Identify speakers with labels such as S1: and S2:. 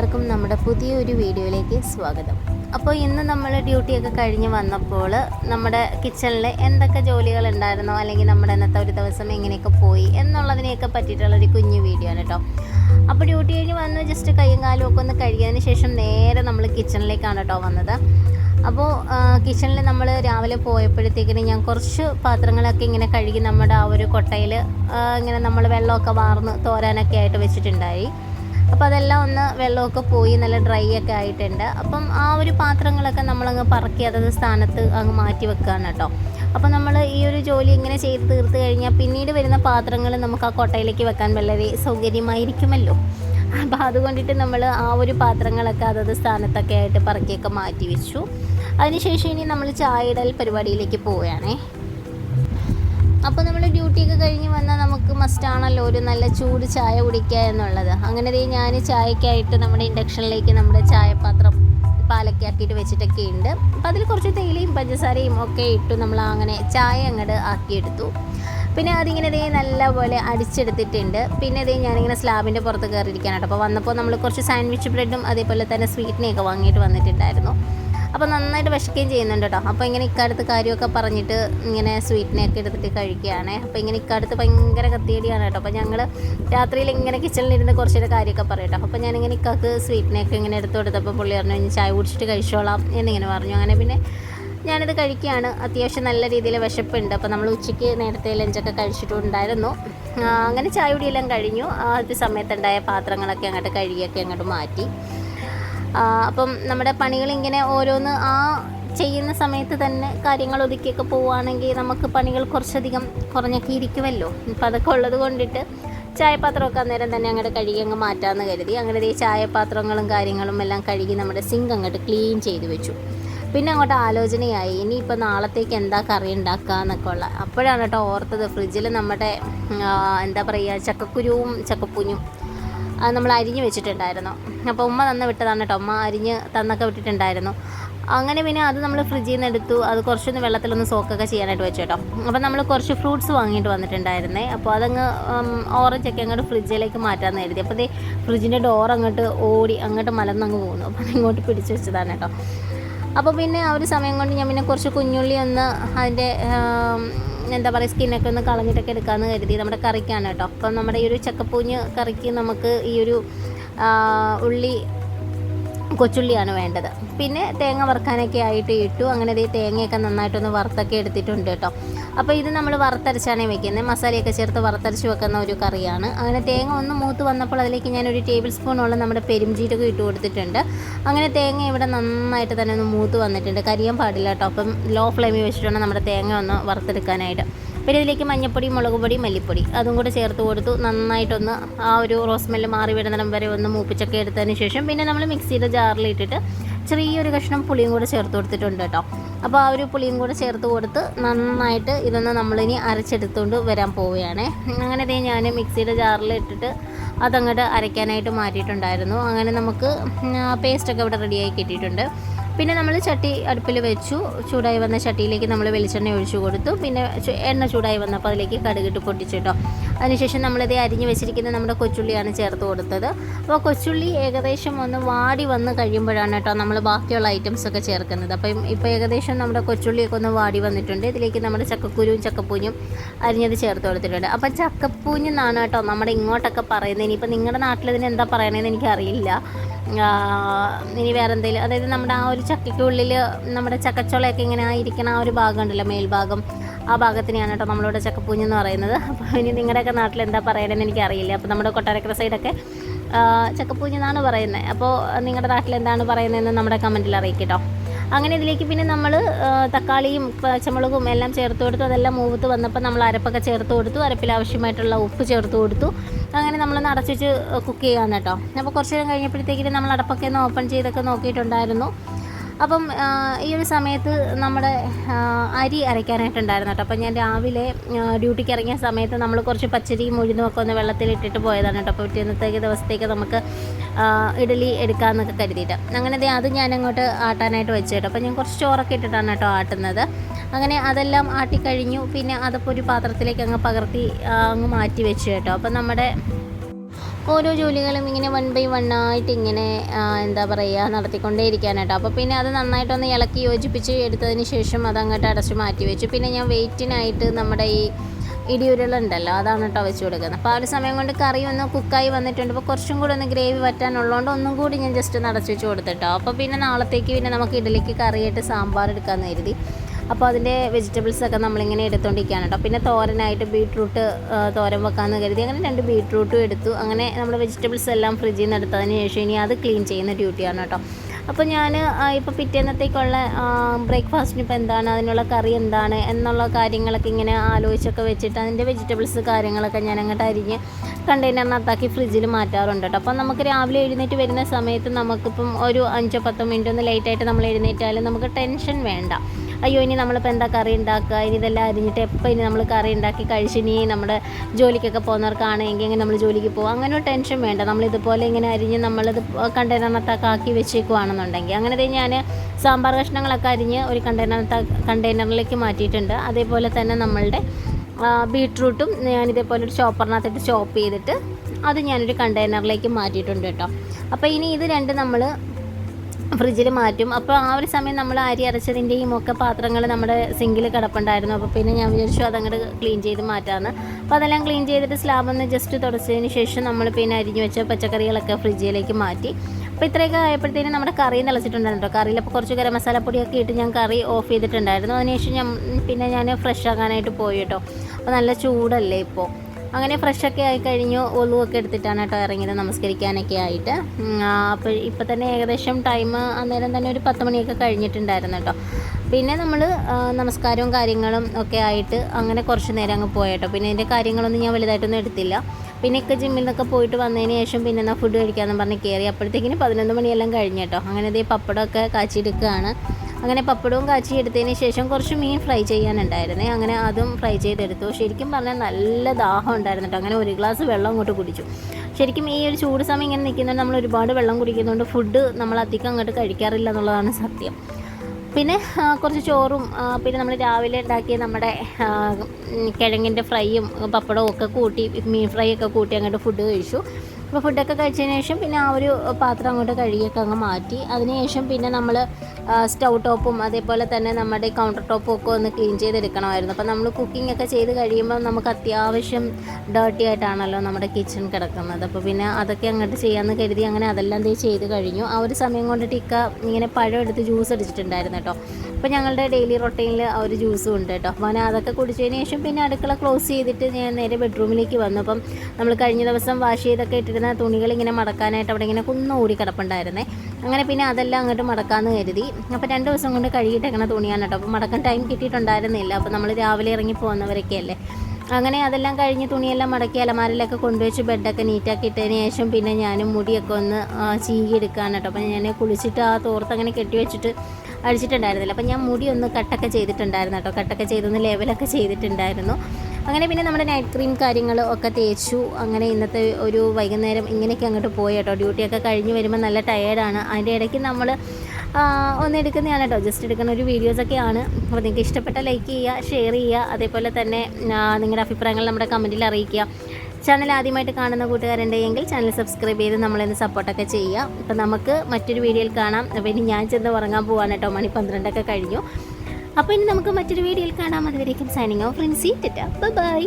S1: എല്ലാവർക്കും നമ്മുടെ പുതിയൊരു വീഡിയോയിലേക്ക് സ്വാഗതം. അപ്പോൾ ഇന്ന് നമ്മൾ ഡ്യൂട്ടിയൊക്കെ കഴിഞ്ഞ് വന്നപ്പോൾ നമ്മുടെ കിച്ചണിൽ എന്തൊക്കെ ജോലികൾ ഉണ്ടായിരുന്നോ? അല്ലെങ്കിൽ നമ്മുടെ ഇന്നത്തെ ഒരു ദിവസം എങ്ങനെയൊക്കെ പോയി എന്നുള്ളതിനെയൊക്കെ പറ്റിയിട്ടുള്ളൊരു കുഞ്ഞു വീഡിയോ ആണ് കേട്ടോ. അപ്പോൾ ഡ്യൂട്ടി കഴിഞ്ഞ് വന്ന് ജസ്റ്റ് കൈയും കാലും ഒക്കെ ഒന്ന് കഴുകിയതിന് ശേഷം നേരെ നമ്മൾ കിച്ചണിലേക്കാണ് കേട്ടോ വന്നത്. അപ്പോൾ കിച്ചണിൽ നമ്മൾ രാവിലെ പോയപ്പോഴത്തേക്കിന് ഞാൻ കുറച്ച് പാത്രങ്ങളൊക്കെ ഇങ്ങനെ കഴുകി നമ്മുടെ ആ ഒരു കൊട്ടയിൽ ഇങ്ങനെ നമ്മൾ വെള്ളമൊക്കെ വാർന്ന് തോരാനൊക്കെ ആയിട്ട് വെച്ചിട്ടുണ്ടായി. അപ്പോൾ അതെല്ലാം ഒന്ന് വെള്ളമൊക്കെ പോയി നല്ല ഡ്രൈ ഒക്കെ ആയിട്ടുണ്ട്. അപ്പം ആ ഒരു പാത്രങ്ങളൊക്കെ നമ്മളങ്ങ് പറക്കി അതത് സ്ഥാനത്ത് അങ്ങ് മാറ്റി വെക്കുകയാണ് കേട്ടോ. അപ്പോൾ നമ്മൾ ഈ ഒരു ജോലി ഇങ്ങനെ ചെയ്ത് തീർത്ത് കഴിഞ്ഞാൽ പിന്നീട് വരുന്ന പാത്രങ്ങൾ നമുക്ക് ആ കൊട്ടയിലേക്ക് വെക്കാൻ വളരെ സൗകര്യമായിരിക്കുമല്ലോ. അപ്പോൾ അതുകൊണ്ടിട്ട് നമ്മൾ ആ ഒരു പാത്രങ്ങളൊക്കെ അതത് സ്ഥാനത്തൊക്കെ ആയിട്ട് പറക്കിയൊക്കെ മാറ്റി വെച്ചു. അതിനുശേഷം ഇനി നമ്മൾ ചായ ഇടൽ പരിപാടിയിലേക്ക് പോവുകയാണേ. അപ്പോൾ നമ്മൾ ഡ്യൂട്ടിയൊക്കെ കഴിഞ്ഞ് വന്നാൽ നമുക്ക് മസ്റ്റാണല്ലോ ഒരു നല്ല ചൂട് ചായ കുടിക്കുക എന്നുള്ളത്. അങ്ങനെ ദേ ഞാൻ ചായക്കായിട്ട് നമ്മുടെ ഇൻഡക്ഷനിലേക്ക് നമ്മുടെ ചായപാത്രം പാലൊക്കെ ആക്കിയിട്ട് വെച്ചിട്ടൊക്കെ ഉണ്ട് അപ്പോൾ അതിൽ കുറച്ച് തേയിലയും പഞ്ചസാരയും ഒക്കെ ഇട്ടു നമ്മൾ അങ്ങനെ ചായ അങ്ങോട്ട് ആക്കിയെടുത്തു. പിന്നെ അതിങ്ങനെ ദേ നല്ലപോലെ അടിച്ചെടുത്തിട്ടുണ്ട്. പിന്നെ ദേ ഞാനിങ്ങനെ സ്ലാബിന്റെ പുറത്ത് കയറിയിരിക്കാനായിട്ട് അപ്പോൾ വന്നപ്പോൾ നമ്മൾ കുറച്ച് സാൻഡ്വിച്ച് ബ്രെഡും അതേപോലെ തന്നെ സ്വീറ്റിനെയൊക്കെ വാങ്ങിയിട്ട് വന്നിട്ടുണ്ടായിരുന്നു. അപ്പോൾ നന്നായിട്ട് വിശക്കുകയും ചെയ്യുന്നുണ്ട് കേട്ടോ. അപ്പോൾ ഇങ്ങനെ ഇക്കാലത്ത് കാര്യമൊക്കെ പറഞ്ഞിട്ട് ഇങ്ങനെ സ്വീറ്റിനെയൊക്കെ എടുത്തിട്ട് കഴിക്കുകയാണ്. അപ്പോൾ ഇങ്ങനെ ഇക്കാലത്ത് ഭയങ്കര കത്തിയടിയാണ് കേട്ടോ. അപ്പോൾ ഞങ്ങൾ രാത്രിയിൽ ഇങ്ങനെ കിച്ചണിലിരുന്ന് കുറച്ചൊരു കാര്യമൊക്കെ പറയും കേട്ടോ. അപ്പോൾ ഞാനിങ്ങനെ ഇക്കാക്ക് സ്വീറ്റിനെയൊക്കെ ഇങ്ങനെ എടുത്തു കൊടുത്തപ്പോൾ പുള്ളി പറഞ്ഞു ചായ കുടിച്ചിട്ട് കഴിച്ചോളാം എന്നിങ്ങനെ പറഞ്ഞു. അങ്ങനെ പിന്നെ ഞാനിത് കഴിക്കുകയാണ്. അത്യാവശ്യം നല്ല രീതിയിൽ വിശപ്പുണ്ട്. അപ്പോൾ നമ്മൾ ഉച്ചയ്ക്ക് നേരത്തെ ലഞ്ചൊക്കെ കഴിച്ചിട്ടുണ്ടായിരുന്നു. അങ്ങനെ ചായ കുടിയെല്ലാം കഴിഞ്ഞു. ആ ഒരു സമയത്തുണ്ടായ പാത്രങ്ങളൊക്കെ അങ്ങോട്ട് കഴുകിയൊക്കെ അങ്ങോട്ട് മാറ്റി. അപ്പം നമ്മുടെ പണികൾ ഇങ്ങനെ ഓരോന്ന് ആ ചെയ്യുന്ന സമയത്ത് തന്നെ കാര്യങ്ങൾ ഒതുക്കിയൊക്കെ പോവുകയാണെങ്കിൽ നമുക്ക് പണികൾ കുറച്ചധികം കുറഞ്ഞൊക്കെ ഇരിക്കുമല്ലോ. അപ്പം അതൊക്കെ ഉള്ളത് കൊണ്ടിട്ട് ചായപാത്രമൊക്കെ അന്നേരം തന്നെ അങ്ങോട്ട് കഴുകി അങ്ങ് മാറ്റാമെന്ന് കരുതി. അങ്ങനെ ഈ ചായപാത്രങ്ങളും കാര്യങ്ങളും എല്ലാം കഴുകി നമ്മുടെ സിങ്ക് അങ്ങോട്ട് ക്ലീൻ ചെയ്ത് വെച്ചു. പിന്നെ അങ്ങോട്ട് ആലോചനയായി. ഇനിയിപ്പോൾ നാളത്തേക്ക് എന്താ കറി ഉണ്ടാക്കുക എന്നൊക്കെ ഉള്ള. അപ്പോഴാണ് കേട്ടോ ഓർത്തത് ഫ്രിഡ്ജിൽ നമ്മുടെ എന്താ പറയുക ചക്കക്കുരുവും ചക്കപ്പൂഞ്ഞും നമ്മൾ അരിഞ്ഞ് വെച്ചിട്ടുണ്ടായിരുന്നു. അപ്പോൾ ഉമ്മ തന്ന വിട്ടതാണ് കേട്ടോ. ഉമ്മ അരിഞ്ഞ് തന്നൊക്കെ വിട്ടിട്ടുണ്ടായിരുന്നു. അങ്ങനെ പിന്നെ അത് നമ്മൾ ഫ്രിഡ്ജിൽ നിന്ന് എടുത്തു. അത് കുറച്ചൊന്ന് വെള്ളത്തിലൊന്ന് സോക്കൊക്കെ ചെയ്യാനായിട്ട് വെച്ചു കേട്ടോ. അപ്പോൾ നമ്മൾ കുറച്ച് ഫ്രൂട്ട്സ് വാങ്ങിയിട്ട് വന്നിട്ടുണ്ടായിരുന്നേ. അപ്പോൾ അതങ്ങ് ഓറഞ്ച് ഒക്കെ അങ്ങോട്ട് ഫ്രിഡ്ജിലേക്ക് മാറ്റാമെന്ന് കരുതി. അപ്പോൾ ദേ ഫ്രിഡ്ജിന്റെ ഡോർ അങ്ങോട്ട് ഓടി അങ്ങോട്ട് മലന്നങ്ങ് പോകുന്നു അപ്പോൾ അത് ഇങ്ങോട്ട് പിടിച്ച് വെച്ചതാണ് കേട്ടോ. അപ്പോൾ പിന്നെ ആ ഒരു സമയം കൊണ്ട് ഞാൻ പിന്നെ കുറച്ച് കുഞ്ഞുള്ളി ഒന്ന് അതിന്റെ എന്താ പറയുക സ്കിന്നൊക്കെ ഒന്ന് കളഞ്ഞിട്ടൊക്കെ എടുക്കാമെന്ന് കരുതി നമ്മുടെ കറിക്കാണ് കേട്ടോ. അപ്പം നമ്മുടെ ഈ ഒരു ചക്കപ്പൂഞ്ഞ് കറിക്ക് നമുക്ക് ഈ ഒരു ഉള്ളി കൊച്ചുള്ളിയാണ് വേണ്ടത്. പിന്നെ തേങ്ങ വറുക്കാനൊക്കെ ആയിട്ട് ഇട്ടു. അങ്ങനെ ദേ തേങ്ങയൊക്കെ നന്നായിട്ടൊന്ന് വറുത്തൊക്കെ എടുത്തിട്ടുണ്ട് കേട്ടോ. അപ്പോൾ ഇത് നമ്മൾ വറുത്തരച്ചാണ് വെക്കുന്നത് മസാലയൊക്കെ ചേർത്ത് വറുത്തരച്ച് വെക്കുന്ന ഒരു കറിയാണ്. അങ്ങനെ തേങ്ങ ഒന്ന് മൂത്ത് വന്നപ്പോൾ അതിലേക്ക് ഞാൻ ഒരു ടേബിൾ സ്പൂണോളം നമ്മുടെ പെരുംജീരകം ഇട്ട് കൊടുത്തിട്ടുണ്ട്. അങ്ങനെ തേങ്ങ ഇവിടെ നന്നായിട്ട് തന്നെ ഒന്ന് മൂത്ത് വന്നിട്ടുണ്ട്. കരിയാൻ പാടില്ല കേട്ടോ. അപ്പം ലോ ഫ്ലെയിമിൽ വെച്ചിട്ടാണ് നമ്മുടെ തേങ്ങ ഒന്ന് വറുത്തെടുക്കാനായിട്ട്. പിന്നെ ഇതിലേക്ക് മഞ്ഞപ്പൊടി മുളക് പൊടി മല്ലിപ്പൊടി അതും കൂടെ ചേർത്ത് കൊടുത്തു. നന്നായിട്ടൊന്ന് ആ ഒരു റോസ്മെല്ല് സ്മെല്ല് മാറി വിടുന്നിടം വരെ ഒന്ന് മൂപ്പിച്ചൊക്കെ എടുത്തതിന് ശേഷം പിന്നെ നമ്മൾ മിക്സിയുടെ ജാറിൽ ഇട്ടിട്ട് ചെറിയൊരു കഷ്ണം പുളിയും കൂടെ ചേർത്ത് കൊടുത്തിട്ടുണ്ട് കേട്ടോ. അപ്പോൾ ആ ഒരു പുളിയും കൂടെ ചേർത്ത് കൊടുത്ത് നന്നായിട്ട് ഇതൊന്ന് നമ്മളിനി അരച്ചെടുത്തുകൊണ്ട് വരാൻ പോവുകയാണ്. അങ്ങനെ ദേ ഞാൻ മിക്സിയുടെ ജാറിൽ ഇട്ടിട്ട് അതങ്ങോട്ട് അരയ്ക്കാനായിട്ട് മാറ്റിയിട്ടുണ്ടായിരുന്നു. അങ്ങനെ നമുക്ക് പേസ്റ്റൊക്കെ ഇവിടെ റെഡിയായി കിട്ടിയിട്ടുണ്ട്. പിന്നെ നമ്മൾ ചട്ടി അടുപ്പിൽ വെച്ചു. ചൂടായി വന്ന ചട്ടിയിലേക്ക് നമ്മൾ വെളിച്ചെണ്ണ ഒഴിച്ചു കൊടുത്തു. പിന്നെ എണ്ണ ചൂടായി വന്നപ്പോൾ അതിലേക്ക് കടുകിട്ട് പൊട്ടിച്ചിട്ടോ. അതിനുശേഷം നമ്മളിത് അരിഞ്ഞ് വെച്ചിരിക്കുന്ന നമ്മുടെ കൊച്ചുള്ളിയാണ് ചേർത്ത് കൊടുത്തത്. അപ്പോൾ കൊച്ചുള്ളി ഏകദേശം ഒന്ന് വാടി വന്ന് കഴിയുമ്പോഴാണ് കേട്ടോ നമ്മൾ ബാക്കിയുള്ള ഐറ്റംസ് ഒക്കെ ചേർക്കുന്നത്. അപ്പം ഇപ്പോൾ ഏകദേശം നമ്മുടെ കൊച്ചുള്ളിയൊക്കെ ഒന്ന് വാടി വന്നിട്ടുണ്ട്. ഇതിലേക്ക് നമ്മുടെ ചക്കക്കുരുവും ചക്കപ്പൂഞ്ഞും അരിഞ്ഞത് ചേർത്ത് കൊടുത്തിട്ടുണ്ട്. അപ്പം ചക്കപ്പൂഞ്ഞെന്നാണ് കേട്ടോ നമ്മുടെ ഇങ്ങോട്ടൊക്കെ പറയുന്നത്. ഇനിയിപ്പോൾ നിങ്ങളുടെ നാട്ടിൽ ഇതിന് എന്താ പറയണതെന്ന് എനിക്കറിയില്ല. ഇനി വേറെ എന്തെങ്കിലും അതായത് നമ്മുടെ ആ ഒരു ചക്കയ്ക്കുള്ളിൽ നമ്മുടെ ചക്കച്ചോളയൊക്കെ ഇങ്ങനെ ആയിരിക്കണ ആ ഒരു ഭാഗം ഉണ്ടല്ലോ മേൽഭാഗം. ആ ഭാഗത്തിനെയാണ് കേട്ടോ നമ്മളിവിടെ ചക്കപ്പൂഞ്ഞ് എന്ന് പറയുന്നത്. അപ്പോൾ ഇനി നിങ്ങളുടെയൊക്കെ നാട്ടിൽ എന്താ പറയണമെന്ന് എനിക്കറിയില്ല. അപ്പോൾ നമ്മുടെ കൊട്ടാരക്കര സൈഡൊക്കെ ചക്കപ്പൂഞ്ഞ് എന്നാണ് പറയുന്നത്. അപ്പോൾ നിങ്ങളുടെ നാട്ടിൽ എന്താണ് പറയുന്നതെന്ന് നമ്മുടെ കമന്റിൽ അറിയിക്കട്ടോ. അങ്ങനെ ഇതിലേക്ക് പിന്നെ നമ്മൾ തക്കാളിയും പച്ചമുളകും എല്ലാം ചേർത്ത് കൊടുത്തു അതെല്ലാം മൂവത്ത് വന്നപ്പോൾ നമ്മൾ അരപ്പൊക്കെ ചേർത്ത് കൊടുത്തു അരപ്പിൽ ആവശ്യമായിട്ടുള്ള ഉപ്പ് ചേർത്ത് കൊടുത്തു. അങ്ങനെ നമ്മൾ അടച്ചു കുക്ക് ചെയ്യാൻ കേട്ടോ. അപ്പോൾ കുറച്ച് നേരം കഴിഞ്ഞപ്പോഴത്തേക്കും നമ്മൾ അടപ്പൊക്കെ ഒന്ന് ഓപ്പൺ ചെയ്തൊക്കെ നോക്കിയിട്ടുണ്ടായിരുന്നു. അപ്പം ഈ ഒരു സമയത്ത് നമ്മുടെ അരി അരയ്ക്കാനായിട്ടുണ്ടായിരുന്നു കേട്ടോ. അപ്പം ഞാൻ രാവിലെ ഡ്യൂട്ടിക്ക് ഇറങ്ങിയ സമയത്ത് നമ്മൾ കുറച്ച് പച്ചരിയും ഉഴുന്നും ഒക്കെ ഒന്ന് വെള്ളത്തിലിട്ടിട്ട് പോയതാണ് കേട്ടോ. അപ്പോൾ പിറ്റേന്നത്തേക്ക് ദിവസത്തേക്ക് നമുക്ക് ഇഡലി എടുക്കാമെന്നൊക്കെ കരുതിയിട്ട്. അങ്ങനെ അത് ഞാൻ അങ്ങോട്ട് ആട്ടാനായിട്ട് വെച്ചു കേട്ടോ. അപ്പോൾ ഞാൻ കുറച്ച് ചോറൊക്കെ ഇട്ടിട്ടാണ് കേട്ടോ ആട്ടുന്നത്. അങ്ങനെ അതെല്ലാം ആട്ടിക്കഴിഞ്ഞു. പിന്നെ അതപ്പോൾ ഒരു പാത്രത്തിലേക്ക് അങ്ങ് പകർത്തി അങ്ങ് മാറ്റി വെച്ചു കേട്ടോ. അപ്പം നമ്മുടെ ഓരോ ജോലികളും ഇങ്ങനെ വൺ ബൈ വൺ ആയിട്ട് ഇങ്ങനെ എന്താ പറയുക നടത്തിക്കൊണ്ടേ ഇരിക്കാനായിട്ടോ അപ്പോൾ പിന്നെ അത് നന്നായിട്ടൊന്ന് ഇളക്കി യോജിപ്പിച്ച് എടുത്തതിന് ശേഷം അത് അങ്ങോട്ട് അടച്ച് മാറ്റി വെച്ചു. പിന്നെ ഞാൻ വെയിറ്റിനായിട്ട് നമ്മുടെ ഈ ഇടിയുരുളുണ്ടല്ലോ അതാണ് കേട്ടോ വെച്ച് കൊടുക്കുന്നത്. അപ്പോൾ ആ ഒരു സമയം കൊണ്ട് കറി ഒന്ന് കുക്കായി വന്നിട്ടുണ്ട്. അപ്പോൾ കുറച്ചും കൂടി ഒന്ന് ഗ്രേവി വറ്റാനുള്ളതുകൊണ്ട് ഒന്നും കൂടി ഞാൻ ജസ്റ്റ് ഒന്ന് അടച്ച് വെച്ച് കൊടുത്തിട്ടോ അപ്പോൾ പിന്നെ നാളത്തേക്ക് പിന്നെ നമുക്ക് ഇഡലിക്ക് കറിയായിട്ട് സാമ്പാർ എടുക്കാമെന്ന് കരുതി. അപ്പോൾ അതിന്റെ വെജിറ്റബിൾസ് ഒക്കെ നമ്മളിങ്ങനെ എടുത്തുകൊണ്ടിരിക്കുകയാണ് കേട്ടോ പിന്നെ തോരനായിട്ട് ബീട്രൂട്ട് തോരൻ വെക്കാമെന്ന് കരുതി. അങ്ങനെ രണ്ട് ബീട്രൂട്ടും എടുത്തു. അങ്ങനെ നമ്മൾ വെജിറ്റബിൾസ് എല്ലാം ഫ്രിഡ്ജിൽ നിന്ന് എടുത്തതിന് ശേഷം ഇനി അത് ക്ലീൻ ചെയ്യുന്ന ഡ്യൂട്ടിയാണ് കേട്ടോ അപ്പോൾ ഞാൻ ഇപ്പോൾ പിറ്റേന്നത്തേക്കുള്ള ബ്രേക്ക്ഫാസ്റ്റിന് ഇപ്പോൾ എന്താണ്? അതിനുള്ള കറി എന്താണ്? എന്നുള്ള കാര്യങ്ങളൊക്കെ ഇങ്ങനെ ആലോചിച്ചൊക്കെ വെച്ചിട്ട് അതിന്റെ വെജിറ്റബിൾസ് കാര്യങ്ങളൊക്കെ ഞാൻ അങ്ങോട്ട് അരിഞ്ഞ് കണ്ടെയ്നറിനകത്താക്കി ഫ്രിഡ്ജിൽ മാറ്റാറുണ്ട് കേട്ടോ അപ്പോൾ നമുക്ക് രാവിലെ എഴുന്നേറ്റ് വരുന്ന സമയത്ത് നമുക്കിപ്പം ഒരു അഞ്ചോ പത്തോ മിനിറ്റ് ഒന്ന് ലേറ്റായിട്ട് നമ്മൾ എഴുന്നേറ്റാലും നമുക്ക് ടെൻഷൻ വേണ്ട. അയ്യോ ഇനി നമ്മളിപ്പോൾ എന്താ കറി ഉണ്ടാക്കുക? ഇനി ഇതെല്ലാം അരിഞ്ഞിട്ട് എപ്പോൾ ഇനി നമ്മൾ കറി ഉണ്ടാക്കി കഴിച്ച് ഇനി നമ്മുടെ ജോലിക്കൊക്കെ പോകുന്നവർക്കാണെങ്കിൽ ഇങ്ങനെ നമ്മൾ ജോലിക്ക് പോകും? അങ്ങനെ ഒരു ടെൻഷൻ വേണ്ട. നമ്മൾ ഇതുപോലെ ഇങ്ങനെ അരിഞ്ഞ് നമ്മളിത് കണ്ടെയ്നറിനകത്തൊക്കെ ആക്കി വെച്ചേക്കുവാണെന്നുണ്ടെങ്കിൽ. അങ്ങനെ ഞാൻ സാമ്പാർ കഷ്ണങ്ങളൊക്കെ അരിഞ്ഞ് ഒരു കണ്ടെയ്നറിനകത്ത് കണ്ടെയ്നറിലേക്ക് മാറ്റിയിട്ടുണ്ട്. അതേപോലെ തന്നെ നമ്മളുടെ ബീട്രൂട്ടും ഞാൻ ഇതേപോലെ ഒരു ചോപ്പറിനകത്തിട്ട് ചോപ്പ് ചെയ്തിട്ട് അത് ഞാനൊരു കണ്ടെയ്നറിലേക്ക് മാറ്റിയിട്ടുണ്ട് കേട്ടോ. അപ്പോൾ ഇനി ഇത് രണ്ട് നമ്മൾ ഫ്രിഡ്ജിൽ മാറ്റും. അപ്പോൾ ആ ഒരു സമയം നമ്മൾ അരി അരച്ചതിന്റെയും ഒക്കെ പാത്രങ്ങൾ നമ്മുടെ സിങ്കിൽ കിടപ്പുണ്ടായിരുന്നു. അപ്പോൾ പിന്നെ ഞാൻ വിചാരിച്ചു അതങ്ങോട്ട് ക്ലീൻ ചെയ്ത് മാറ്റാമെന്ന് അപ്പോൾ അതെല്ലാം ക്ലീൻ ചെയ്തിട്ട് സ്ലാബ് ഒന്ന് ജസ്റ്റ് തുടച്ചതിന് ശേഷം നമ്മൾ പിന്നെ അരിഞ്ഞു വെച്ച പച്ചക്കറികളൊക്കെ ഫ്രിഡ്ജിലേക്ക് മാറ്റി. അപ്പോൾ ഇത്രയൊക്കെ ആയപ്പോഴത്തേനും നമ്മുടെ കറി നിലച്ചിട്ടുണ്ടായിരുന്നു കേട്ടോ കറിയിൽ അപ്പോൾ കുറച്ച് ഗരം മസാലപ്പൊടിയൊക്കെ ഇട്ട് ഞാൻ കറി ഓഫ് ചെയ്തിട്ടുണ്ടായിരുന്നു. അതിനുശേഷം ഞാൻ പിന്നെ ഞാൻ ഫ്രഷ് ആകാനായിട്ട് പോയി കേട്ടോ അപ്പോൾ നല്ല ചൂടല്ലേ ഇപ്പോൾ അങ്ങനെ ഫ്രഷൊക്കെ ആയി കഴിഞ്ഞു. ഒലുവൊക്കെ എടുത്തിട്ടാണ് കേട്ടോ ഇറങ്ങിയത്. നമസ്കരിക്കാനൊക്കെ ആയിട്ട്. അപ്പോൾ ഇപ്പം തന്നെ ഏകദേശം ടൈം അന്നേരം തന്നെ ഒരു പത്ത് മണിയൊക്കെ കഴിഞ്ഞിട്ടുണ്ടായിരുന്നു കേട്ടോ. പിന്നെ നമ്മൾ നമസ്കാരവും കാര്യങ്ങളും ഒക്കെ ആയിട്ട് അങ്ങനെ കുറച്ച് നേരം അങ്ങ് പോയേട്ടോ പിന്നെ ഇതിന്റെ കാര്യങ്ങളൊന്നും ഞാൻ വലുതായിട്ടൊന്നും എടുത്തില്ല. പിന്നെ ഒക്കെ ജിമ്മിൽ നിന്നൊക്കെ പോയിട്ട് വന്നതിന് ശേഷം പിന്നെ എന്നാൽ ഫുഡ് കഴിക്കാമെന്ന് പറഞ്ഞ് കയറി അപ്പോഴത്തേക്കിന് പതിനൊന്ന് മണിയെല്ലാം കഴിഞ്ഞ് കേട്ടോ. അങ്ങനെ ഇതേ പപ്പടമൊക്കെ കാച്ചിയെടുക്കുകയാണ് അങ്ങനെ പപ്പടവും കാച്ചി എടുത്തതിന് ശേഷം കുറച്ച് മീൻ ഫ്രൈ ചെയ്യാനുണ്ടായിരുന്നേ. അങ്ങനെ അതും ഫ്രൈ ചെയ്തെടുത്തു. ശരിക്കും പറഞ്ഞാൽ നല്ല ദാഹം ഉണ്ടായിരുന്നു അങ്ങനെ ഒരു ഗ്ലാസ് വെള്ളം അങ്ങോട്ട് കുടിച്ചു. ശരിക്കും ഈ ഒരു ചൂട് സമയം ഇങ്ങനെ നിൽക്കുന്നതുകൊണ്ട് നമ്മൾ ഒരുപാട് വെള്ളം കുടിക്കുന്നതുകൊണ്ട് ഫുഡ് നമ്മൾ അധികം അങ്ങോട്ട് കഴിക്കാറില്ല എന്നുള്ളതാണ് സത്യം. പിന്നെ കുറച്ച് ചോറും പിന്നെ നമ്മൾ രാവിലെ ഉണ്ടാക്കിയ നമ്മുടെ കിഴങ്ങിന്റെ ഫ്രൈയും പപ്പടവും ഒക്കെ കൂട്ടി മീൻ ഫ്രൈ ഒക്കെ കൂട്ടി അങ്ങോട്ട് ഫുഡ് കഴിച്ചു. അപ്പോൾ ഫുഡൊക്കെ കഴിച്ചതിന് ശേഷം പിന്നെ ആ ഒരു പാത്രം അങ്ങോട്ട് കഴുകിയൊക്കെ അങ്ങ് മാറ്റി. അതിനുശേഷം പിന്നെ നമ്മൾ സ്റ്റൗ ടോപ്പും അതേപോലെ തന്നെ നമ്മുടെ കൗണ്ടർ ടോപ്പും ഒക്കെ ഒന്ന് ക്ലീൻ ചെയ്തെടുക്കണമായിരുന്നു. അപ്പോൾ നമ്മൾ കുക്കിംഗ് ഒക്കെ ചെയ്ത് കഴിയുമ്പോൾ നമുക്ക് അത്യാവശ്യം ഡേർട്ടി ആയിട്ടാണല്ലോ നമ്മുടെ കിച്ചൺ കിടക്കുന്നത്. അപ്പോൾ പിന്നെ അതൊക്കെ അങ്ങോട്ട് ചെയ്യാമെന്ന് കരുതി അങ്ങനെ അതെല്ലാം ചെയ്ത് കഴിഞ്ഞു. ആ ഒരു സമയം കൊണ്ട് ടിക്ക ഇങ്ങനെ പഴം എടുത്ത് ജ്യൂസ് അടിച്ചിട്ടുണ്ടായിരുന്നു കേട്ടോ. അപ്പോൾ ഞങ്ങളുടെ ഡെയിലി റൊട്ടീനിൽ ആ ഒരു ജ്യൂസും ഉണ്ട് കേട്ടോ അപ്പോൾ ഞാൻ അതൊക്കെ കുടിച്ചതിന് ശേഷം പിന്നെ അടുക്കള ക്ലോസ് ചെയ്തിട്ട് ഞാൻ നേരെ ബെഡ്റൂമിലേക്ക് വന്നു. അപ്പം നമ്മൾ കഴിഞ്ഞ ദിവസം വാഷ് ചെയ്തൊക്കെ ഇട്ടിരുന്ന തുണികൾ ഇങ്ങനെ മടക്കാനായിട്ട് അവിടെ ഇങ്ങനെ കുന്നൂടി കിടപ്പുണ്ടായിരുന്നേ. അങ്ങനെ പിന്നെ അതെല്ലാം അങ്ങോട്ട് മടക്കാമെന്ന് കരുതി. അപ്പോൾ രണ്ട് ദിവസം കൊണ്ട് കഴുകിയിട്ടേക്കണ തുണിയാണ് കേട്ടോ അപ്പോൾ മടക്കാൻ ടൈം കിട്ടിയിട്ടുണ്ടായിരുന്നില്ല. അപ്പോൾ നമ്മൾ രാവിലെ ഇറങ്ങി പോകുന്നവരൊക്കെ അല്ലേ. അങ്ങനെ അതെല്ലാം കഴിഞ്ഞ് തുണിയെല്ലാം മടക്കി അലമാരയിലൊക്കെ കൊണ്ടുവച്ച് ബെഡൊക്കെ നീറ്റാക്കി ഇട്ടതിന് ശേഷം പിന്നെ ഞാനും മുടിയൊക്കെ ഒന്ന് ചീകി എടുക്കുകയാണ് കേട്ടോ അപ്പോൾ ഞാൻ കുളിച്ചിട്ട് ആ തോർത്ത് അങ്ങനെ കെട്ടി വെച്ചിട്ട് അടിച്ചിട്ടുണ്ടായിരുന്നില്ല. അപ്പോൾ ഞാൻ മുടി ഒന്ന് കട്ടൊക്കെ ചെയ്തിട്ടുണ്ടായിരുന്നു കേട്ടോ. കട്ടൊക്കെ ചെയ്തൊന്ന് ലെവലൊക്കെ ചെയ്തിട്ടുണ്ടായിരുന്നു. അങ്ങനെ പിന്നെ നമ്മുടെ നൈറ്റ് ക്രീം കാര്യങ്ങൾ ഒക്കെ തേച്ചു. അങ്ങനെ ഇന്നത്തെ ഒരു വൈകുന്നേരം ഇങ്ങനെയൊക്കെ അങ്ങോട്ട് പോയി കേട്ടോ. ഡ്യൂട്ടിയൊക്കെ കഴിഞ്ഞ് വരുമ്പോൾ നല്ല ടയേർഡാണ് അതിന്റെ ഇടയ്ക്ക് നമ്മൾ ഒന്ന് എടുക്കുന്നതാണ് കേട്ടോ. ജസ്റ്റ് എടുക്കുന്ന ഒരു വീഡിയോസൊക്കെയാണ് അപ്പോൾ നിങ്ങൾക്ക് ഇഷ്ടപ്പെട്ട ലൈക്ക് ചെയ്യുക ഷെയർ ചെയ്യുക. അതേപോലെ തന്നെ നിങ്ങളുടെ അഭിപ്രായങ്ങൾ നമ്മുടെ കമന്റിൽ അറിയിക്കുക. ചാനൽ ആദ്യമായിട്ട് കാണുന്ന കൂട്ടുകാരുണ്ടെങ്കിൽ ചാനൽ സബ്സ്ക്രൈബ് ചെയ്ത് നമ്മളെന്ന് സപ്പോർട്ടൊക്കെ ചെയ്യുക. ഇപ്പം നമുക്ക് മറ്റൊരു വീഡിയോയിൽ കാണാം. അപ്പോൾ ഇനി ഞാൻ ചെന്ന് ഉറങ്ങാൻ പോവാണ് കേട്ടോ. മണി പന്ത്രണ്ടൊക്കെ കഴിഞ്ഞു. അപ്പോൾ ഇനി നമുക്ക് മറ്റൊരു വീഡിയോയിൽ കാണാം. അതുവരേക്കും സൈനിങ് ഓഫ് ഫ്രണ്ട്സി ടെറ്റ ബൈ